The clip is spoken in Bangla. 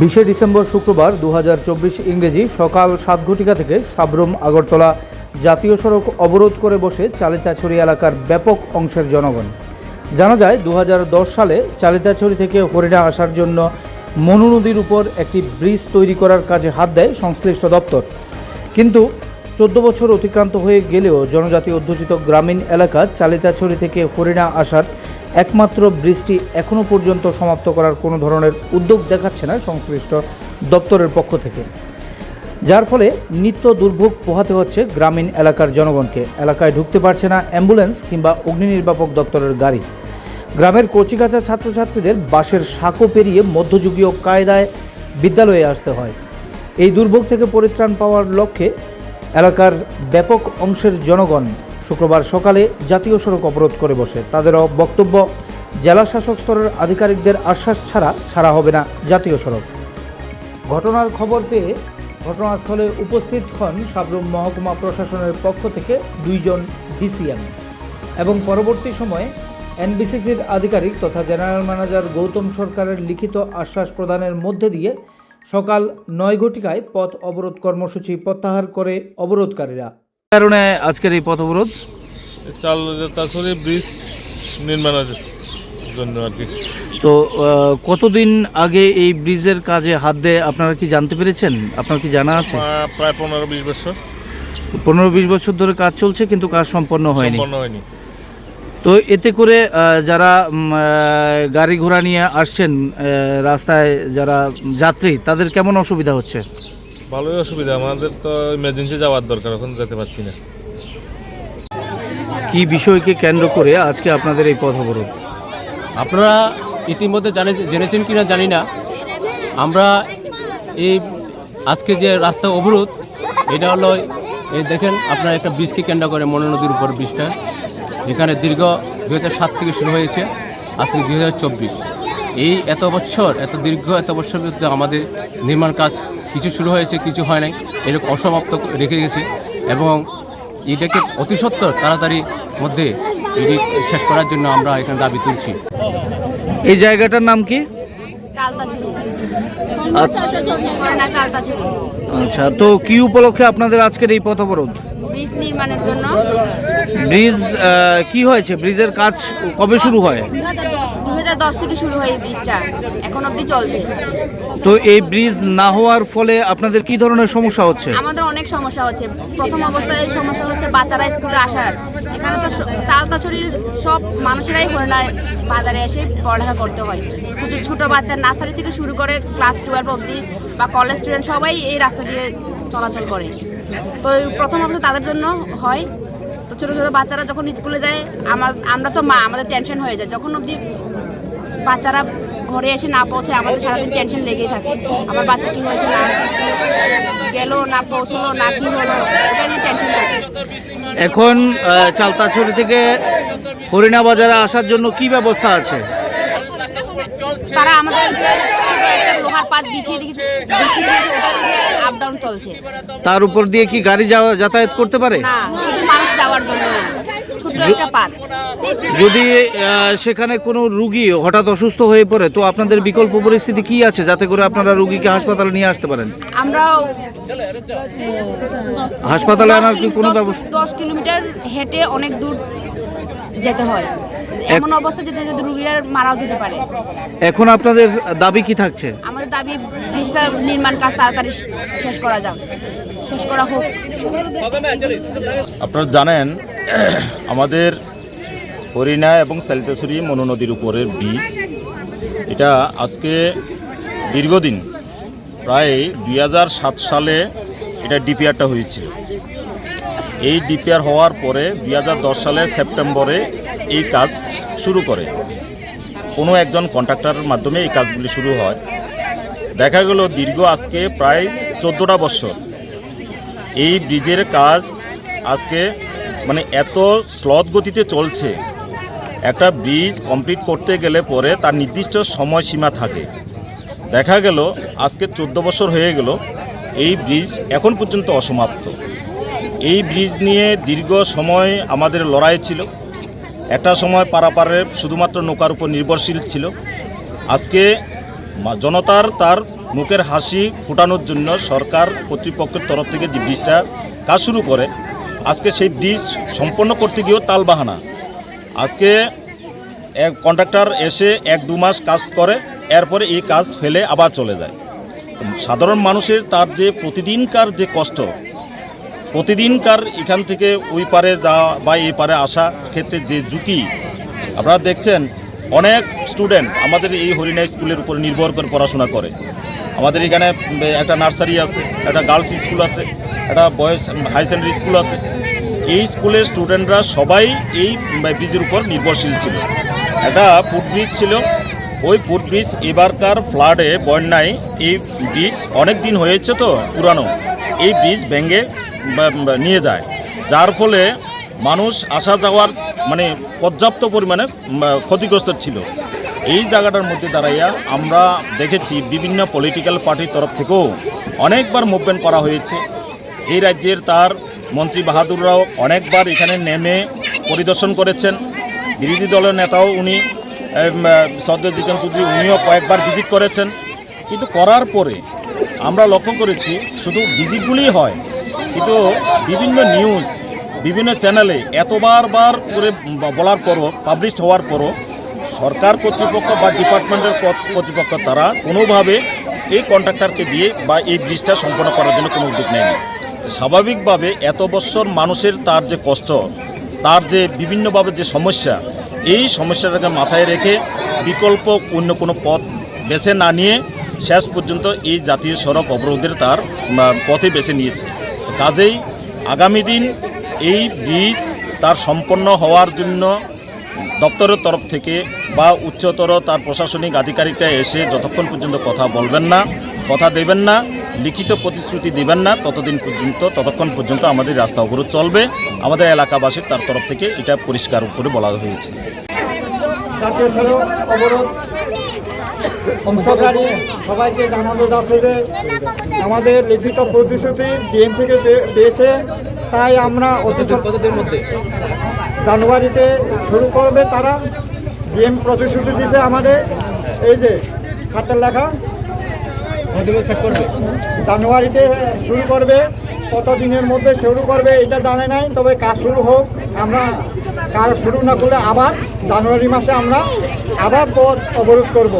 বিশে ডিসেম্বর শুক্রবার দু হাজার চব্বিশ ইংরেজি সকাল সাত ঘটিকা থেকে সাবরুম, আগরতলা জাতীয় সড়ক অবরোধ করে বসে চালিতাছড়ি এলাকার ব্যাপক অংশের জনগণ। জানা যায় দু হাজার দশ সালে চালিতাছড়ি থেকে হরিণা আসার জন্য মনু নদীর উপর একটি ব্রিজ তৈরি করার কাজে হাত দেয় সংশ্লিষ্ট দপ্তর। কিন্তু চোদ্দ বছর অতিক্রান্ত হয়ে গেলেও জনজাতি অধ্যুষিত গ্রামীণ এলাকা চালিতাছড়ি থেকে হরিণা আসার একমাত্র ব্রিজটি এখনও পর্যন্ত সমাপ্ত করার কোনো ধরনের উদ্যোগ দেখাচ্ছে না সংশ্লিষ্ট দপ্তরের পক্ষ থেকে। যার ফলে নিত্য দুর্ভোগ পোহাতে হচ্ছে গ্রামীণ এলাকার জনগণকে। এলাকায় ঢুকতে পারছে না অ্যাম্বুলেন্স কিংবা অগ্নি নির্বাপক দপ্তরের গাড়ি। গ্রামের কচিকাচা ছাত্রছাত্রীদের বাসের সাঁকো পেরিয়ে মধ্যযুগীয় কায়দায় বিদ্যালয়ে আসতে হয়। এই দুর্ভোগ থেকে পরিত্রাণ পাওয়ার লক্ষ্যে এলাকার ব্যাপক অংশের জনগণ শুক্রবার সকালে জাতীয় সড়ক অবরোধ করে বসে। তাদেরও বক্তব্য, জেলা শাসক স্তরের আধিকারিকদের আশ্বাস ছাড়া ছাড়া হবে না জাতীয় সড়ক। ঘটনার খবর পেয়ে ঘটনাস্থলে উপস্থিত হন সাবরুম মহকুমা প্রশাসনের পক্ষ থেকে দুইজন ডিসিএম এবং পরবর্তী সময়ে এনবিসিসির আধিকারিক তথা জেনারেল ম্যানেজার গৌতম সরকারের লিখিত আশ্বাস প্রদানের মধ্যে দিয়ে সকাল নয় ঘটিকায় পথ অবরোধ কর্মসূচি প্রত্যাহার করে অবরোধকারীরা কারণে আজকের এই পথ অবরোধ চাল তাছাড়া ব্রিজ নির্মাণের জন্য আর কি তো কতদিন আগে এই ব্রিজের কাজে হাত দেয় আপনারা কি জানতে পেরেছেন? আপনার কি জানা আছে? প্রায় পনেরো বিশ বছর। পনেরো বিশ বছর ধরে কাজ চলছে কিন্তু কাজ সম্পন্ন হয়নি। হয়নি। তো এতে করে যারা গাড়ি ঘোড়া নিয়ে আসছেন রাস্তায় যারা যাত্রী তাদের কেমন অসুবিধা হচ্ছে? ভালোই অসুবিধা। আমাদের তো ইমার্জেন্সি যাওয়ার দরকার এখন যেতে পারছি না। কি বিষয়কে কেন্দ্র করে আজকে আপনাদের এই পথ অবরোধ? আপনারা ইতিমধ্যে জানে জেনেছেন কি না জানি না। আমরা এই আজকে যে রাস্তা অবরোধ এটা হলো এই দেখেন আপনারা একটা ব্রিজকে কেন্দ্র করে মনো নদীর উপর ব্রিজটা। এখানে দীর্ঘ দু সাত থেকে শুরু হয়েছে আজকে দু হাজার চব্বিশ। এই এত বছর এত দীর্ঘ এত বছর আমাদের নির্মাণ কাজ কিছু শুরু হয়েছে কিছু হয় নাই। এরকম অসমাপ্ত রেখে গেছে। এবং এটাকে অতি সত্বর তাড়াতাড়ি মধ্যে এটি শেষ করার জন্য আমরা এখানে দাবি তুলছি। এই জায়গাটার নাম কি? আচ্ছা। আচ্ছা তো কি উপলক্ষে আপনাদের আজকের এই পথ অবরোধ? ব্রিজ নির্মাণের জন্য? ব্রিজ কি হয়েছে? ব্রিজের কাজ কবে শুরু হয়? দুই হাজার দশ থেকে শুরু হয় এই ব্রিজটা। এখন অবধি চলছে। তো এই ব্রিজ না হওয়ার ফলে আপনাদের কি ধরনের সমস্যা হচ্ছে? আমাদের অনেক সমস্যা হচ্ছে। প্রথম অবস্থায় এই সমস্যা হচ্ছে বাচ্চারা স্কুলে আসার। এখানে তো স- চালতাছড়ির সব মানুষেরাই করে না বাজারে এসে পড়ালেখা করতে হয়। কিছু ছোটো বাচ্চা নার্সারি থেকে শুরু করে ক্লাস টুয়েলভ অবধি বা কলেজ স্টুডেন্ট সবাই এই রাস্তা দিয়ে চলাচল করে। তো প্রথম অবস্থা তাদের জন্য হয়। তো ছোটো ছোটো বাচ্চারা যখন স্কুলে যায় আমার আমরা তো মা আমাদের টেনশন হয়ে যায়। যখন অবধি বাচ্চারা ঘরে এসে না পৌঁছে আমাদের সারাদিন টেনশন লেগেই থাকে। আমার বাচ্চা কী হয়েছে না গেল না পৌঁছলো না কী হলো এটা নিয়ে টেনশন থাকে। এখন চালতাছড়ি থেকে হরিণা বাজারে আসার জন্য কি ব্যবস্থা আছে? তারা আমাদের একটা পাত বিছিয়ে দিয়েছে বিছিয়ে দিয়েছে ওটা দিয়ে আপ ডাউন চলছে। তার উপর দিয়ে কি গাড়ি যাওয়া যাতায়াত করতে পারে? না শুধু মানুষ যাওয়ার জন্য ছোট্ট একটা পাত। যদি আহ, সেখানে কোনো রুগী হঠাৎ অসুস্থ হয়ে পড়ে তো আপনাদের বিকল্প পরিস্থিতি কি আছে যাতে করে আপনারা রুগীকে হাসপাতালে নিয়ে আসতে পারেন? আমরাও হাসপাতালে আনার কি কোনো দশ- ব্যবস্থা? দশ কিলোমিটার হেঁটে অনেক দূর যেতে হয়। এমন অবস্থা যেতে যেতে রুগীরা মারাও যেতে পারে। এখন আপনাদের দাবি কি থাকছে? আমাদের দাবি ব্রিজটা নির্মাণ কাজ তাড়াতাড়ি শেষ করা যাক। শেষ করা হোক। আপনারা জানেন আমাদের হরিণা এবং সালিতাছড়ি মনু নদীর উপরের ব্রিজ এটা আজকে দীর্ঘদিন প্রায় দুই হাজার সাত সালে এটা ডিপিআরটা হয়েছিল এই ডিপিআর হওয়ার পরে দুই হাজার দশ সালে সেপ্টেম্বরে এই কাজ শুরু করে। কোনো একজন কন্ট্রাক্টরের মাধ্যমে এই কাজগুলি শুরু হয়। দেখা গেল দীর্ঘ আজকে প্রায় চোদ্দোটা বছর। এই ব্রিজের কাজ আজকে মানে এত স্লথ গতিতে চলছে। একটা ব্রিজ কমপ্লিট করতে গেলে পরে তার নির্দিষ্ট সময়সীমা থাকে। দেখা গেল আজকে চোদ্দ বছর হয়ে গেল, এই ব্রিজ এখন পর্যন্ত অসমাপ্ত। এই ব্রিজ নিয়ে দীর্ঘ সময় আমাদের লড়াই ছিল। একটা সময় পারাপারে শুধুমাত্র নৌকার উপর নির্ভরশীল ছিল। আজকে জনতার তার মুখের হাসি ফোটানোর জন্য সরকার কর্তৃপক্ষের তরফ থেকে যে ব্রিজটা কাজ শুরু করে, আজকে সেই ব্রিজ সম্পন্ন করতে গিয়েও তালবাহানা। আজকে এক কন্ট্রাক্টর এসে এক দু মাস কাজ করে, এরপরে এই কাজ ফেলে আবার চলে যায়। সাধারণ মানুষের তার যে প্রতিদিনকার যে কষ্ট প্রতিদিনকার এখান থেকে ওই পারে যাওয়া বা এই পারে আসা ক্ষেত্রে যে ঝুঁকি, আপনারা দেখছেন, অনেক স্টুডেন্ট আমাদের এই হরিণা স্কুলের উপর নির্ভর করে পড়াশোনা করে। আমাদের এখানে একটা নার্সারি আছে, একটা গার্লস স্কুল আছে, একটা বয়েজ হাই সেকেন্ডারি স্কুল আছে। এই স্কুলের স্টুডেন্টরা সবাই এই ব্রিজের উপর নির্ভরশীল ছিল। একটা ফুট ব্রিজ ছিল। ওই ফুট ব্রিজ এবারকার ফ্লাডে বন্যায় এই ব্রিজ অনেক দিন হয়েছে তো, পুরানো। এই ব্রিজ ভেঙে নিয়ে যায়। যার ফলে মানুষ আসা যাওয়ার মানে পর্যাপ্ত পরিমাণে ক্ষতিগ্রস্ত ছিল। এই জায়গাটার মধ্যে দাঁড়াইয়া আমরা দেখেছি বিভিন্ন পলিটিক্যাল পার্টির তরফ থেকেও অনেকবার মুভমেন্ট করা হয়েছে। এই রাজ্যের তার মন্ত্রী বাহাদুররাও অনেকবার এখানে নেমে পরিদর্শন করেছেন। বিরোধী দলের নেতাও উনি সদ্য জিতেন চৌধুরী, উনিও কয়েকবার ভিজিট করেছেন। কিন্তু করার পরে আমরা লক্ষ্য করেছি, শুধু ভিজিটগুলিই হয় কিন্তু বিভিন্ন নিউজ বিভিন্ন চ্যানেলে এতবার বার করে বলার পরও পাবলিশ হওয়ার পরও সরকার কর্তৃপক্ষ বা ডিপার্টমেন্টের কর্ত- কর্তৃপক্ষ তারা কোনোভাবে এই কন্ট্রাক্টরকে দিয়ে বা এই ব্রিজটা সম্পন্ন করার জন্য কোনো উদ্যোগ নেয়নি। স্বাভাবিকভাবে এত বছর মানুষের তার যে কষ্ট, তার যে বিভিন্নভাবে যে সমস্যা, এই সমস্যাটাকে মাথায় রেখে বিকল্প অন্য কোনো পথ বেছে না নিয়ে শেষ পর্যন্ত এই জাতীয় সড়ক অবরোধের তার পথে বেছে নিয়েছে। কাজেই আগামী দিন এই ব্রিজ তার সম্পন্ন হওয়ার জন্য দপ্তরের তরফ থেকে বা উচ্চতর তার প্রশাসনিক আধিকারিকরা এসে যতক্ষণ পর্যন্ত কথা বলবেন না, কথা দেবেন না, লিখিত প্রতিশ্রুতি দিবেন না, ততদিন পর্যন্ত, ততক্ষণ পর্যন্ত আমাদের রাস্তা অবরোধ চলবে। আমাদের এলাকাবাসীর তার তরফ থেকে এটা পরিষ্কার করে বলা হয়েছে। অংশকারী সবাইকে জানানো যাচ্ছে যে আমাদের লিখিত প্রতিশ্রুতি ডিএম থেকে পেয়েছে তাই আমরা অতি মধ্যে? জানুয়ারিতে শুরু করবে তারা। ডিএম প্রতিশ্রুতি দিতে আমাদের। এই যে হাতের লেখা। জানুয়ারিতে শুরু করবে। কত দিনের মধ্যে শুরু করবে এটা জানে নাই তবে কাজ শুরু হোক। আমরা কাজ শুরু না করলে আবার জানুয়ারি মাসে আমরা আবার পথ অবরোধ করব।